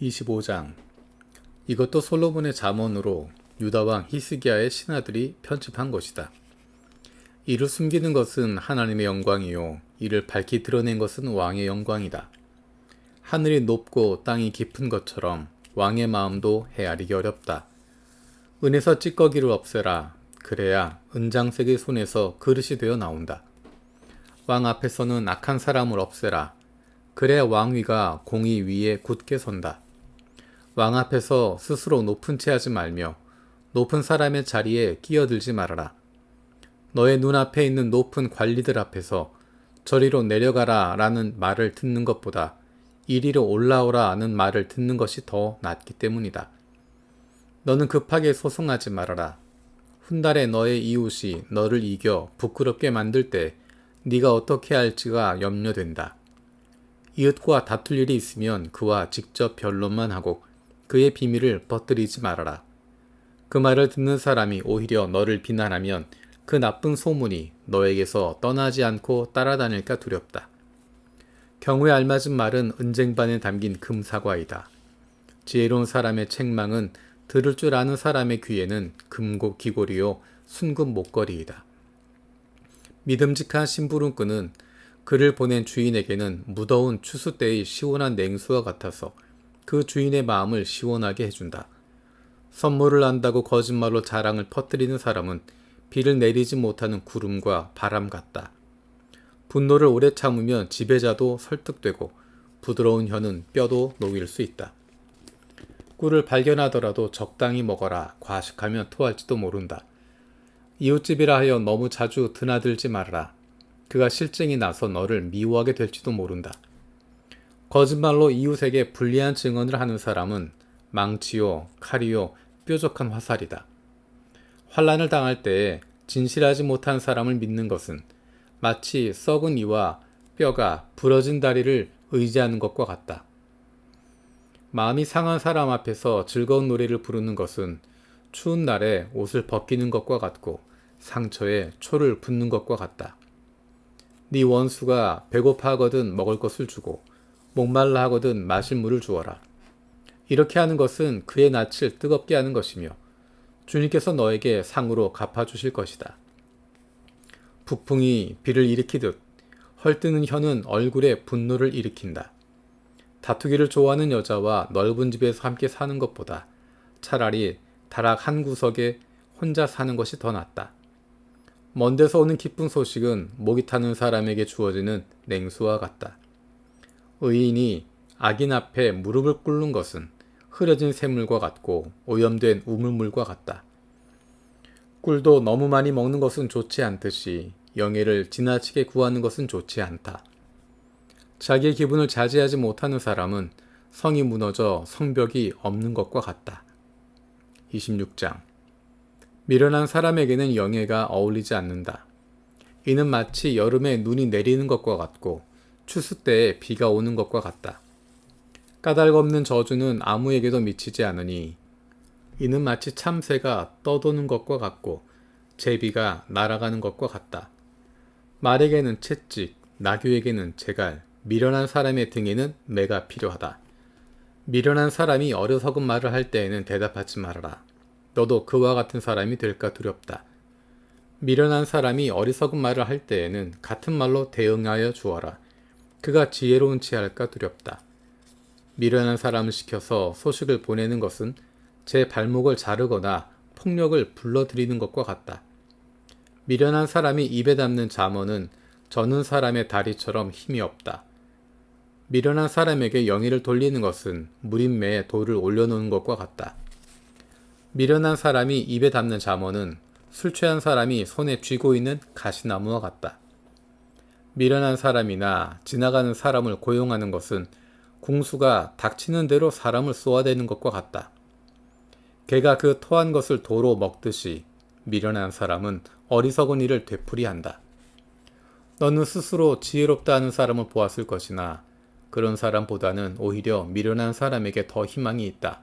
25장 이것도 솔로몬의 잠언으로 유다 왕 히스기야의 신하들이 편집한 것이다. 이를 숨기는 것은 하나님의 영광이요 이를 밝히 드러낸 것은 왕의 영광이다. 하늘이 높고 땅이 깊은 것처럼 왕의 마음도 헤아리기 어렵다. 은에서 찌꺼기를 없애라. 그래야 은장색의 손에서 그릇이 되어 나온다. 왕 앞에서는 악한 사람을 없애라. 그래야 왕위가 공의 위에 굳게 선다. 왕 앞에서 스스로 높은 채 하지 말며 높은 사람의 자리에 끼어들지 말아라. 너의 눈앞에 있는 높은 관리들 앞에서 저리로 내려가라 라는 말을 듣는 것보다 이리로 올라오라 는 말을 듣는 것이 더 낫기 때문이다. 너는 급하게 소송하지 말아라. 훗날에 너의 이웃이 너를 이겨 부끄럽게 만들 때 네가 어떻게 할지가 염려된다. 이웃과 다툴 일이 있으면 그와 직접 변론만 하고 그의 비밀을 퍼뜨리지 말아라. 그 말을 듣는 사람이 오히려 너를 비난하면 그 나쁜 소문이 너에게서 떠나지 않고 따라다닐까 두렵다. 경우에 알맞은 말은 은쟁반에 담긴 금사과이다. 지혜로운 사람의 책망은 들을 줄 아는 사람의 귀에는 금고 귀고리요 순금 목걸이이다. 믿음직한 심부름꾼은 그를 보낸 주인에게는 무더운 추수 때의 시원한 냉수와 같아서 그 주인의 마음을 시원하게 해준다. 선물을 안다고 거짓말로 자랑을 퍼뜨리는 사람은 비를 내리지 못하는 구름과 바람 같다. 분노를 오래 참으면 지배자도 설득되고 부드러운 혀는 뼈도 녹일 수 있다. 꿀을 발견하더라도 적당히 먹어라. 과식하면 토할지도 모른다. 이웃집이라 하여 너무 자주 드나들지 말아라. 그가 실증이 나서 너를 미워하게 될지도 모른다. 거짓말로 이웃에게 불리한 증언을 하는 사람은 망치요, 칼이요, 뾰족한 화살이다. 환란을 당할 때에 진실하지 못한 사람을 믿는 것은 마치 썩은 이와 뼈가 부러진 다리를 의지하는 것과 같다. 마음이 상한 사람 앞에서 즐거운 노래를 부르는 것은 추운 날에 옷을 벗기는 것과 같고 상처에 초를 붓는 것과 같다. 네 원수가 배고파하거든 먹을 것을 주고 목말라 하거든 마실 물을 주어라. 이렇게 하는 것은 그의 낯을 뜨겁게 하는 것이며 주님께서 너에게 상으로 갚아주실 것이다. 북풍이 비를 일으키듯 헐뜨는 혀는 얼굴에 분노를 일으킨다. 다투기를 좋아하는 여자와 넓은 집에서 함께 사는 것보다 차라리 다락 한 구석에 혼자 사는 것이 더 낫다. 먼 데서 오는 기쁜 소식은 목이 타는 사람에게 주어지는 냉수와 같다. 의인이 악인 앞에 무릎을 꿇는 것은 흐려진 샘물과 같고 오염된 우물물과 같다. 꿀도 너무 많이 먹는 것은 좋지 않듯이 영예를 지나치게 구하는 것은 좋지 않다. 자기의 기분을 자제하지 못하는 사람은 성이 무너져 성벽이 없는 것과 같다. 26장 미련한 사람에게는 영예가 어울리지 않는다. 이는 마치 여름에 눈이 내리는 것과 같고 추수 때에 비가 오는 것과 같다. 까닭 없는 저주는 아무에게도 미치지 않으니 이는 마치 참새가 떠도는 것과 같고 제비가 날아가는 것과 같다. 말에게는 채찍, 나귀에게는 제갈, 미련한 사람의 등에는 매가 필요하다. 미련한 사람이 어리석은 말을 할 때에는 대답하지 말아라. 너도 그와 같은 사람이 될까 두렵다. 미련한 사람이 어리석은 말을 할 때에는 같은 말로 대응하여 주어라. 그가 지혜로운 채 할까 두렵다. 미련한 사람을 시켜서 소식을 보내는 것은 제 발목을 자르거나 폭력을 불러들이는 것과 같다. 미련한 사람이 입에 담는 잠언은 저는 사람의 다리처럼 힘이 없다. 미련한 사람에게 영의를 돌리는 것은 무림매에 돌을 올려놓는 것과 같다. 미련한 사람이 입에 담는 잠언은 술 취한 사람이 손에 쥐고 있는 가시나무와 같다. 미련한 사람이나 지나가는 사람을 고용하는 것은 궁수가 닥치는 대로 사람을 쏘아대는 것과 같다. 개가 그 토한 것을 도로 먹듯이 미련한 사람은 어리석은 일을 되풀이한다. 너는 스스로 지혜롭다 하는 사람을 보았을 것이나 그런 사람보다는 오히려 미련한 사람에게 더 희망이 있다.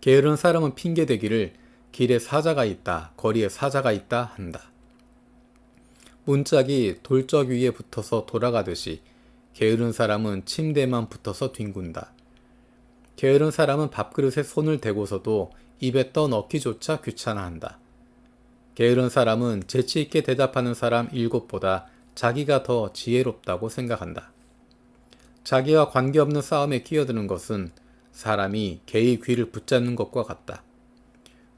게으른 사람은 핑계대기를 길에 사자가 있다, 거리에 사자가 있다 한다. 문짝이 돌적 위에 붙어서 돌아가듯이 게으른 사람은 침대만 붙어서 뒹군다. 게으른 사람은 밥그릇에 손을 대고서도 입에 떠넣기조차 귀찮아한다. 게으른 사람은 재치 있게 대답하는 사람 일곱보다 자기가 더 지혜롭다고 생각한다. 자기와 관계없는 싸움에 끼어드는 것은 사람이 개의 귀를 붙잡는 것과 같다.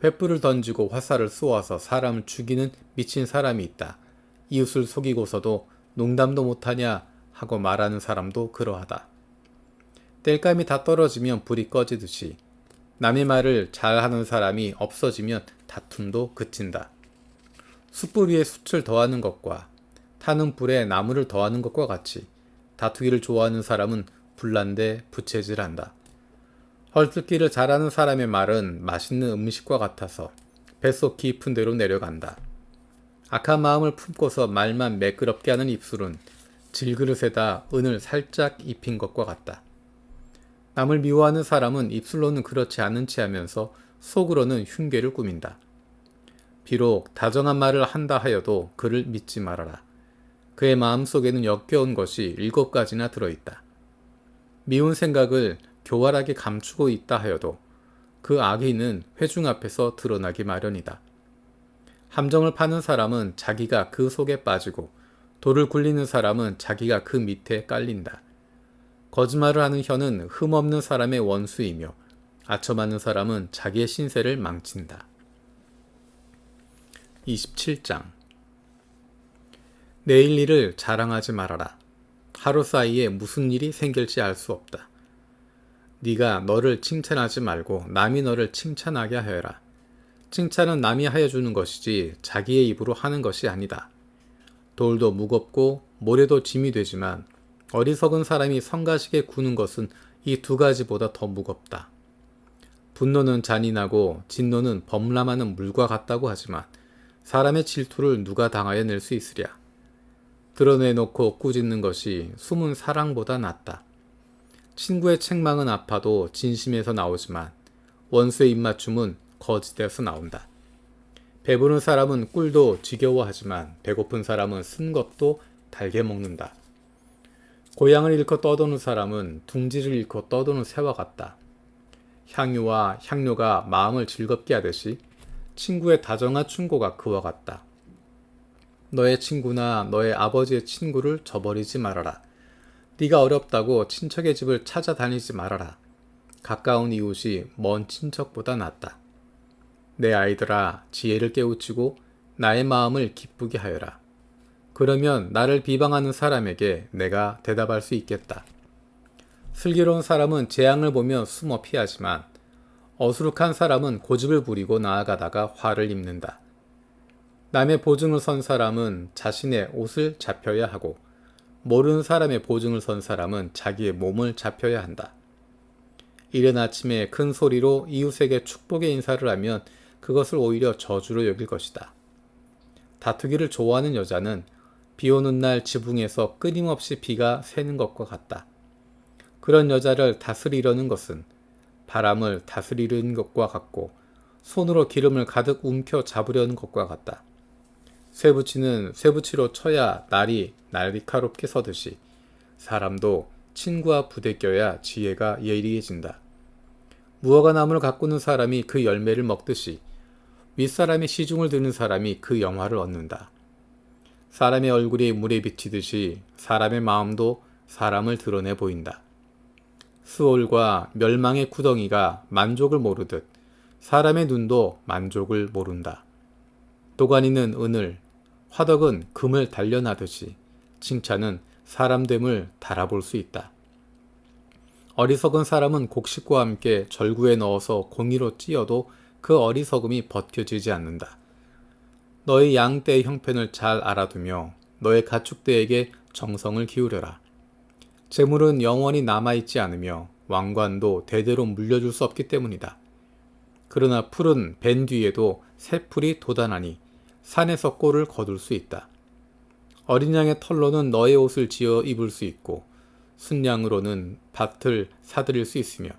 횃불을 던지고 화살을 쏘아서 사람을 죽이는 미친 사람이 있다. 이웃을 속이고서도 농담도 못하냐 하고 말하는 사람도 그러하다. 땔감이 다 떨어지면 불이 꺼지듯이 남의 말을 잘하는 사람이 없어지면 다툼도 그친다. 숯불 위에 숯을 더하는 것과 타는 불에 나무를 더하는 것과 같이 다투기를 좋아하는 사람은 불난데 부채질한다. 헐뜯기를 잘하는 사람의 말은 맛있는 음식과 같아서 뱃속 깊은 데로 내려간다. 악한 마음을 품고서 말만 매끄럽게 하는 입술은 질그릇에다 은을 살짝 입힌 것과 같다. 남을 미워하는 사람은 입술로는 그렇지 않은 체 하면서 속으로는 흉계를 꾸민다. 비록 다정한 말을 한다 하여도 그를 믿지 말아라. 그의 마음 속에는 역겨운 것이 일곱 가지나 들어있다. 미운 생각을 교활하게 감추고 있다 하여도 그 악의는 회중 앞에서 드러나기 마련이다. 함정을 파는 사람은 자기가 그 속에 빠지고 돌을 굴리는 사람은 자기가 그 밑에 깔린다. 거짓말을 하는 혀는 흠없는 사람의 원수이며 아첨하는 사람은 자기의 신세를 망친다. 27장 내일 일을 자랑하지 말아라. 하루 사이에 무슨 일이 생길지 알 수 없다. 네가 너를 칭찬하지 말고 남이 너를 칭찬하게 하여라. 칭찬은 남이 하여 주는 것이지 자기의 입으로 하는 것이 아니다. 돌도 무겁고 모래도 짐이 되지만 어리석은 사람이 성가시게 구는 것은 이 두 가지보다 더 무겁다. 분노는 잔인하고 진노는 범람하는 물과 같다고 하지만 사람의 질투를 누가 당하여 낼 수 있으랴. 드러내놓고 꾸짖는 것이 숨은 사랑보다 낫다. 친구의 책망은 아파도 진심에서 나오지만 원수의 입맞춤은 거짓에서 나온다. 배부른 사람은 꿀도 지겨워하지만 배고픈 사람은 쓴 것도 달게 먹는다. 고향을 잃고 떠도는 사람은 둥지를 잃고 떠도는 새와 같다. 향유와 향료가 마음을 즐겁게 하듯이 친구의 다정한 충고가 그와 같다. 너의 친구나 너의 아버지의 친구를 저버리지 말아라. 네가 어렵다고 친척의 집을 찾아다니지 말아라. 가까운 이웃이 먼 친척보다 낫다. 내 아이들아 지혜를 깨우치고 나의 마음을 기쁘게 하여라. 그러면 나를 비방하는 사람에게 내가 대답할 수 있겠다. 슬기로운 사람은 재앙을 보며 숨어 피하지만 어수룩한 사람은 고집을 부리고 나아가다가 화를 입는다. 남의 보증을 선 사람은 자신의 옷을 잡혀야 하고 모르는 사람의 보증을 선 사람은 자기의 몸을 잡혀야 한다. 이른 아침에 큰 소리로 이웃에게 축복의 인사를 하면 그것을 오히려 저주로 여길 것이다. 다투기를 좋아하는 여자는 비 오는 날 지붕에서 끊임없이 비가 새는 것과 같다. 그런 여자를 다스리려는 것은 바람을 다스리는 것과 같고 손으로 기름을 가득 움켜 잡으려는 것과 같다. 쇠붙이는 쇠붙이로 쳐야 날이 날카롭게 서듯이 사람도 친구와 부대껴야 지혜가 예리해진다. 무화과 나무를 가꾸는 사람이 그 열매를 먹듯이 윗사람의 시중을 드는 사람이 그 영화를 얻는다. 사람의 얼굴이 물에 비치듯이 사람의 마음도 사람을 드러내 보인다. 수월과 멸망의 구덩이가 만족을 모르듯 사람의 눈도 만족을 모른다. 도가니는 은을, 화덕은 금을 단련하듯이 칭찬은 사람됨을 달아볼 수 있다. 어리석은 사람은 곡식과 함께 절구에 넣어서 공이로 찧어도 그 어리석음이 버텨지지 않는다. 너의 양떼의 형편을 잘 알아두며 너의 가축대에게 정성을 기울여라. 재물은 영원히 남아있지 않으며 왕관도 대대로 물려줄 수 없기 때문이다. 그러나 풀은 벤 뒤에도 새 풀이 돋아나니 산에서 꼴을 거둘 수 있다. 어린 양의 털로는 너의 옷을 지어 입을 수 있고 순양으로는 밭을 사들일 수 있으며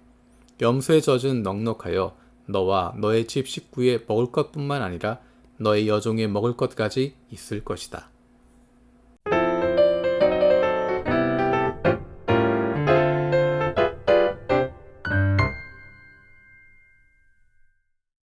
염소의 젖은 넉넉하여 너와 너의 집 식구의 먹을 것뿐만 아니라 너의 여종의 먹을 것까지 있을 것이다.